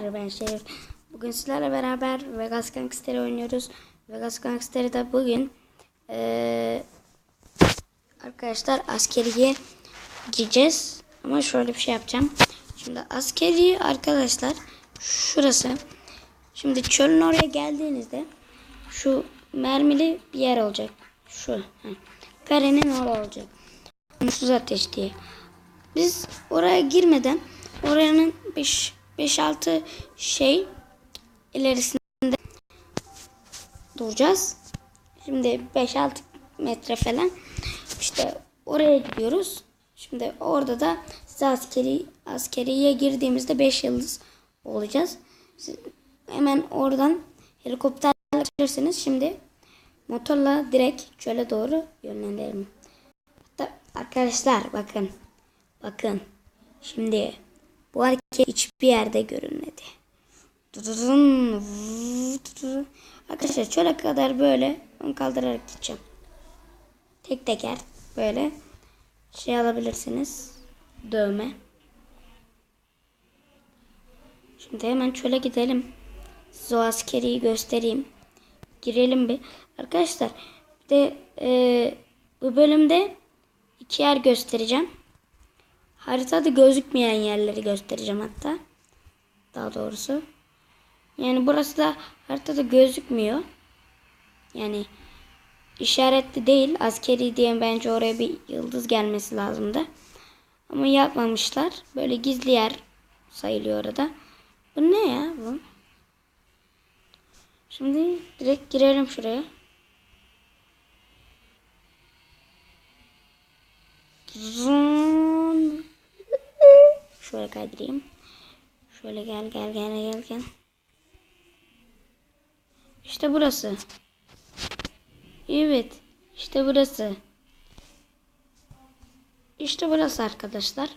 Arkadaşlar ben Şerif. Bugün sizlerle beraber Vegas Gangster'i oynuyoruz. Vegas Gangster'i de bugün eee, arkadaşlar askeriye gideceğiz. Ama şöyle bir şey yapacağım. Şimdi askeri arkadaşlar şurası. Şimdi çölün oraya geldiğinizde şu mermili bir yer olacak. Şu. Karenin orada olacak. Mutsuz ateş diye. Biz oraya girmeden oranın 5-6 şey ilerisinde duracağız. Şimdi 5-6 metre falan işte oraya gidiyoruz. Şimdi orada da size askeri askeriye girdiğimizde 5 yıldız olacağız. Siz hemen oradan helikopterle çıkarsınız. Şimdi motorla direkt çöle doğru yönlendirelim. Hatta arkadaşlar bakın. Bakın. Şimdi bu hareket hiçbir yerde görünmedi. Arkadaşlar şöyle kadar böyle ön kaldırarak gideceğim. Tek teker böyle şey alabilirsiniz. Dövme. Şimdi hemen çöle gidelim. Size o askeriyi göstereyim. Girelim bir. Arkadaşlar bir de e, bu bölümde iki yer göstereceğim. Haritada gözükmeyen yerleri göstereceğim hatta. Daha doğrusu. Yani burası da haritada gözükmüyor. Yani işaretli değil. Askeri diye bence oraya bir yıldız gelmesi lazımdı. Ama yapmamışlar. Böyle gizli yer sayılıyor orada. Bu ne ya bu? Şimdi direkt girelim şuraya. Şöyle kaydırayım. Şöyle gel gel gel gel gel. İşte burası. Evet. İşte burası. İşte burası arkadaşlar.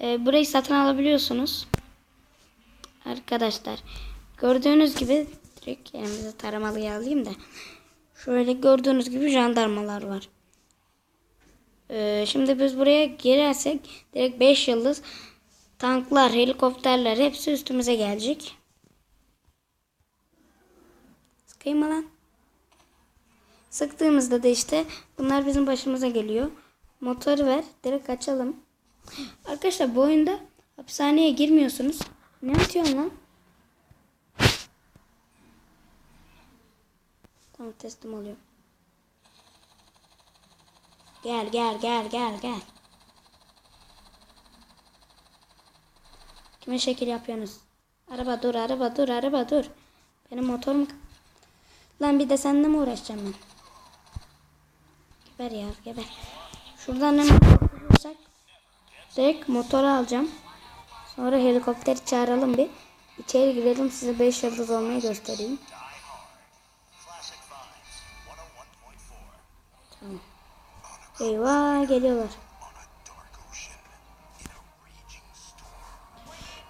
Ee, burayı satın alabiliyorsunuz. Arkadaşlar. Gördüğünüz gibi direkt elimize taramalıyı alayım da. Şöyle gördüğünüz gibi jandarmalar var. Ee, şimdi biz buraya girersek direkt 5 yıldız tanklar, helikopterler hepsi üstümüze gelecek. Sıkayım mı lan? Sıktığımızda da işte bunlar bizim başımıza geliyor. Motoru ver. Direkt açalım. Arkadaşlar bu oyunda hapishaneye girmiyorsunuz. Ne atıyorsun lan? Tamam teslim oluyor. Gel gel gel gel gel. Kime şekil yapıyorsunuz? Araba dur araba dur araba dur. Benim motorum... Lan bir de seninle mi uğraşacağım ben? Geber ya geber. Şuradan hemen kurtulursak direkt motoru alacağım. Sonra helikopteri çağıralım bir. İçeri girelim size 5 yıldız olmayı göstereyim. Tamam. Eyvah geliyorlar.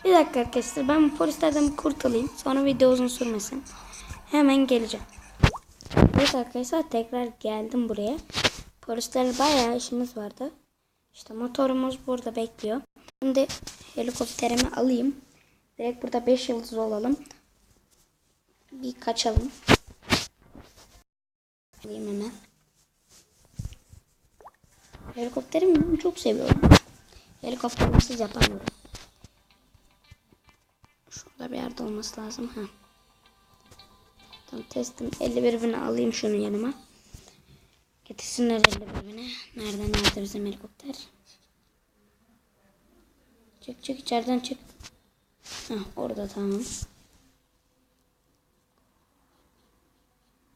Bir dakika arkadaşlar ben polislerden kurtulayım. Sonra video uzun sürmesin. Hemen geleceğim. Evet arkadaşlar tekrar geldim buraya. Polislerle bayağı işimiz vardı. İşte motorumuz burada bekliyor. Şimdi helikopterimi alayım. Direkt burada 5 yıldız olalım. Bir kaçalım. Alayım hemen. Helikopterimi çok seviyorum. Helikopterimizi yapamıyorum. Şurada bir yerde olması lazım. Ha. Tamam testim 51 bini alayım şunu yanıma. Getirsinler 51 bini. Nerede nerede bizim helikopter? Çık çık içeriden çık. Ha orada tamam.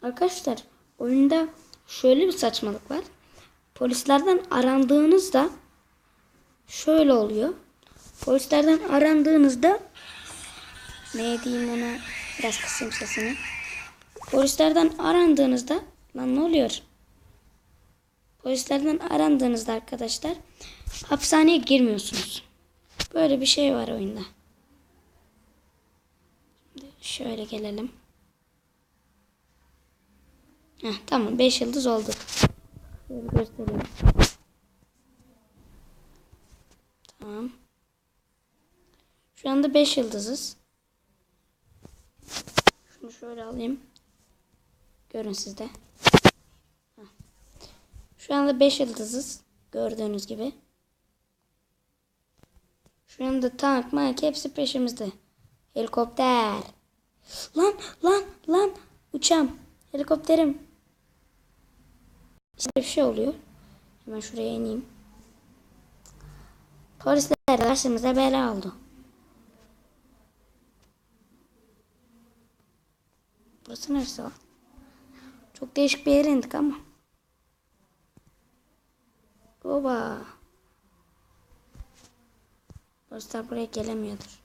Arkadaşlar oyunda şöyle bir saçmalık var. Polislerden arandığınızda şöyle oluyor. Polislerden arandığınızda ne diyeyim ona biraz kısayım sesini. Polislerden arandığınızda lan ne oluyor? Polislerden arandığınızda arkadaşlar hapishaneye girmiyorsunuz. Böyle bir şey var oyunda. Şimdi şöyle gelelim. Heh, tamam 5 yıldız olduk. Şöyle göstereyim. Tamam. Şu anda 5 yıldızız. Şunu şöyle alayım. Görün siz de. Heh. Şu anda 5 yıldızız. Gördüğünüz gibi. Şu anda tank, mank hepsi peşimizde. Helikopter. Lan lan lan uçam. Helikopterim. İşte bir şey oluyor. Hemen şuraya ineyim. Polisler karşımıza bela oldu. Burası neresi o? Çok değişik bir yere indik ama. Oba. Polisler buraya gelemiyordur.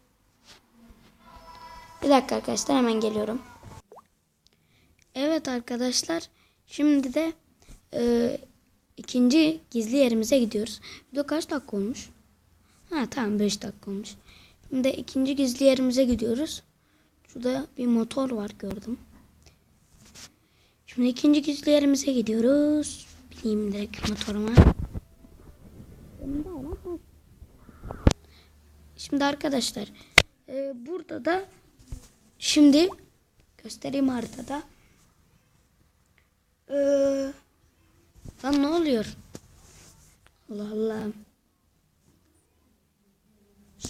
Bir dakika arkadaşlar hemen geliyorum. Evet arkadaşlar. Şimdi de e, ikinci gizli yerimize gidiyoruz. Video kaç dakika olmuş? Ha tamam 5 dakika olmuş. Şimdi de ikinci gizli yerimize gidiyoruz. Şurada bir motor var gördüm. Şimdi ikinci gizli yerimize gidiyoruz. Bineyim direkt motoruma. Şimdi arkadaşlar e, burada da şimdi göstereyim haritada. E, lan ne oluyor? Allah Allah.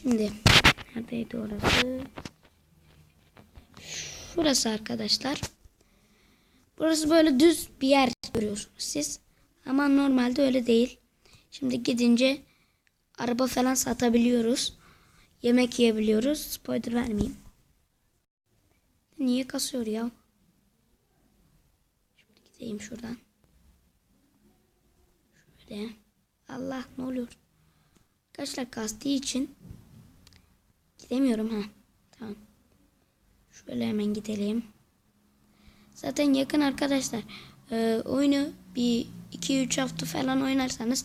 Şimdi neredeydi orası? Şurası arkadaşlar. Burası böyle düz bir yer görüyorsunuz siz. Ama normalde öyle değil. Şimdi gidince araba falan satabiliyoruz. Yemek yiyebiliyoruz. Spoiler vermeyeyim. Niye kasıyor ya? Şimdi gideyim şuradan. Şöyle. Allah ne oluyor? Arkadaşlar kastığı için gidemiyorum ha. Tamam. Şöyle hemen gidelim. Zaten yakın arkadaşlar. Ee, oyunu bir 2-3 hafta falan oynarsanız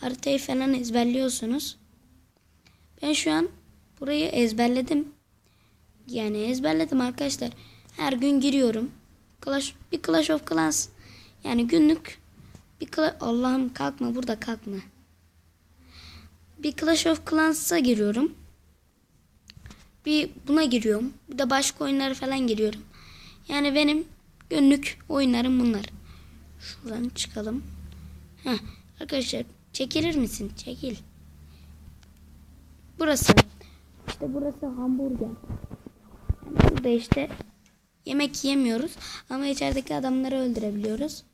haritayı falan ezberliyorsunuz. Ben şu an burayı ezberledim. Yani ezberledim arkadaşlar. Her gün giriyorum. Clash, bir Clash of Clans. Yani günlük bir Allah'ım kalkma burada kalkma. Bir Clash of Clans'a giriyorum. Bir buna giriyorum. Bir de başka oyunlara falan giriyorum. Yani benim günlük oyunlarım bunlar. Şuradan çıkalım. Heh, arkadaşlar çekilir misin? Çekil. Burası. İşte burası hamburger. Burada işte yemek yemiyoruz ama içerideki adamları öldürebiliyoruz.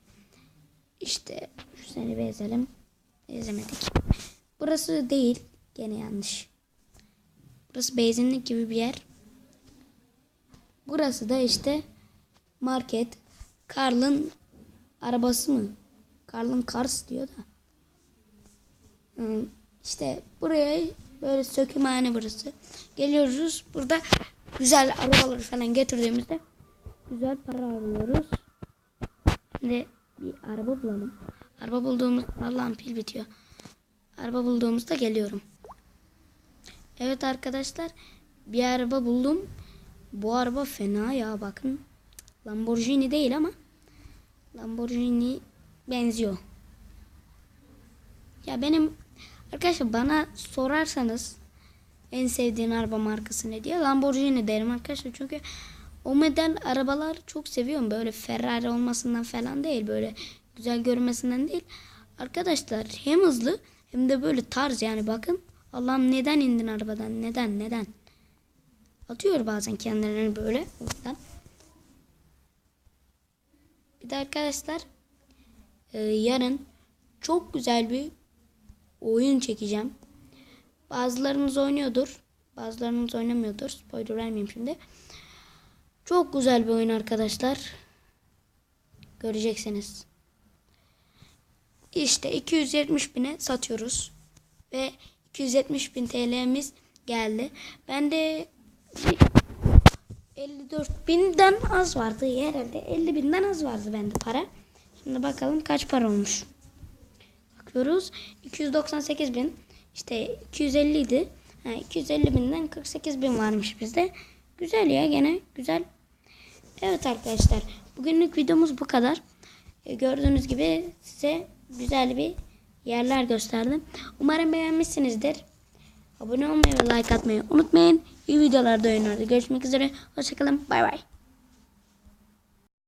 İşte şu seni bezelim. Bezemedik. Burası değil. Gene yanlış. Burası benzinlik gibi bir yer. Burası da işte market. Karl'ın arabası mı? Karl'ın Cars diyor da. Hmm, İşte buraya böyle sökümhane burası. Geliyoruz. Burada güzel arabaları falan getirdiğimizde güzel para alıyoruz. Şimdi bir araba bulalım. Araba bulduğumuz Allah'ım pil bitiyor. Araba bulduğumuzda geliyorum. Evet arkadaşlar bir araba buldum. Bu araba fena ya bakın. Lamborghini değil ama Lamborghini benziyor. Ya benim arkadaşlar bana sorarsanız en sevdiğin araba markası ne diye Lamborghini derim arkadaşlar. Çünkü o model arabalar çok seviyorum. Böyle Ferrari olmasından falan değil. Böyle güzel görmesinden değil. Arkadaşlar hem hızlı hem de böyle tarz yani bakın. Allah'ım neden indin arabadan? Neden? Neden? Atıyor bazen kendilerini böyle. Oradan. Bir de arkadaşlar e, yarın çok güzel bir oyun çekeceğim. Bazılarınız oynuyordur. Bazılarınız oynamıyordur. Spoiler vermeyeyim şimdi. Çok güzel bir oyun arkadaşlar. Göreceksiniz. İşte 270 bine satıyoruz. Ve 270 bin TL'miz geldi. Ben de 54 binden az vardı herhalde. 50 binden az vardı bende para. Şimdi bakalım kaç para olmuş. Bakıyoruz. 298 bin. İşte 250 idi. Ha, 250 binden 48 bin varmış bizde. Güzel ya gene güzel. Evet arkadaşlar. Bugünlük videomuz bu kadar. E, gördüğünüz gibi size güzel bir yerler gösterdim. Umarım beğenmişsinizdir. Abone olmayı ve like atmayı unutmayın. İyi videolarda oyunlarda görüşmek üzere. Hoşçakalın. Bay bay.